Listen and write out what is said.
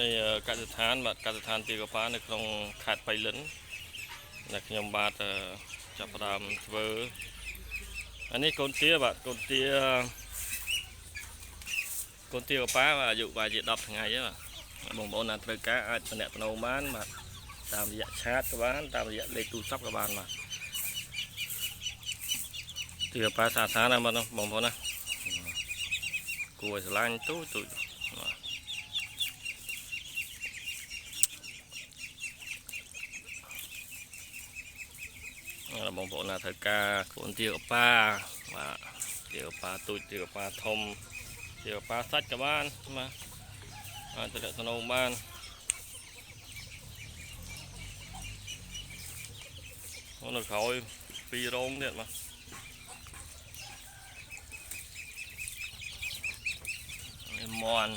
នេះអឺកសិដ្ឋានបាទកសិដ្ឋានទីកប៉ានៅក្នុងខេត្តបៃលិនដែលខ្ញុំបាទអឺចាប់ផ្ដើមធ្វើអានេះកូនទាបាទកូនទាកូនទាកប៉ាបាទអាយុប្រហែលជា10ថ្ងៃទេបាទបងប្អូនណាត្រូវការអាចតំណែងបានបាទតាមរយៈឆាតក៏បានតាមរយៈលេខទូរស័ព្ទក៏បានបាទទាកប៉ាសាសាណាស់បាទនោះបងប្អូនណាគួរឲ្យស្រឡាញ់ទូទូចបាទ បាទបងប្អូនណាត្រូវការកូនទាកប៉ាបាទទាកប៉ាទូចទាកប៉ាធំទាកប៉ាសាច់ក៏បានបាទអាចទៅតំណងបានអូនៅក្រោយពីររោងទៀតបាទនេះមន់